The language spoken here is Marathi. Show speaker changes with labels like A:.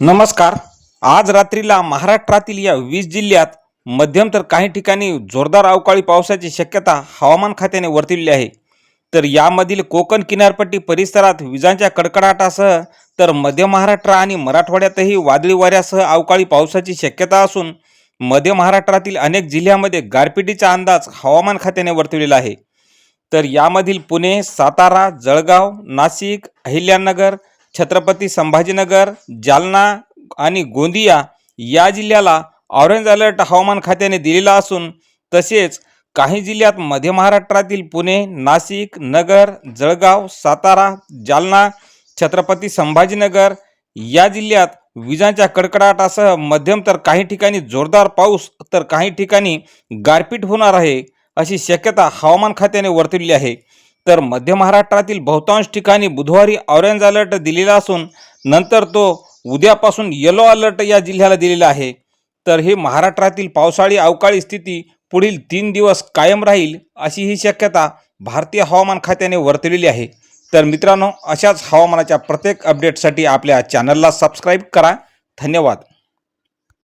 A: नमस्कार. आज रात्रीला महाराष्ट्रातील या वीस जिल्ह्यात मध्यम तर काही ठिकाणी जोरदार अवकाळी पावसाची शक्यता हवामान खात्याने वर्तवली आहे. तर यामधील कोकण किनारपट्टी परिसरात विजांच्या कडकडाटासह तर मध्य महाराष्ट्र आणि मराठवाड्यातही वादळी वाऱ्यासह अवकाळी पावसाची शक्यता असून मध्य महाराष्ट्रातील अनेक जिल्ह्यामध्ये गारपिटीचा अंदाज हवामान खात्याने वर्तवलेला आहे. तर यामधील पुणे सातारा जळगाव नाशिक अहिल्यानगर छत्रपती संभाजीनगर जालना आणि गोंदिया या जिल्ह्याला ऑरेंज अलर्ट हवामान खात्याने दिलेला असून तसेच काही जिल्ह्यात मध्य महाराष्ट्रातील पुणे नाशिक नगर जळगाव सातारा जालना छत्रपती संभाजीनगर या जिल्ह्यात विजांच्या कडकडाटासह मध्यम तर काही ठिकाणी जोरदार पाऊस तर काही ठिकाणी गारपीट होणार आहे अशी शक्यता हवामान खात्याने वर्तवली आहे. तर मध्य महाराष्ट्रातील बहुतांश ठिकाणी बुधवारी ऑरेंज अलर्ट दिलेला असून नंतर तो उद्यापासून येलो अलर्ट या जिल्ह्याला दिलेला आहे. तर हे महाराष्ट्रातील पावसाळी अवकाळी स्थिती पुढील तीन दिवस कायम राहील अशी ही शक्यता भारतीय हवामान खात्याने वर्तवलेली आहे. तर मित्रांनो अशाच हवामानाच्या प्रत्येक अपडेटसाठी आपल्या चॅनलला सबस्क्राईब करा. धन्यवाद.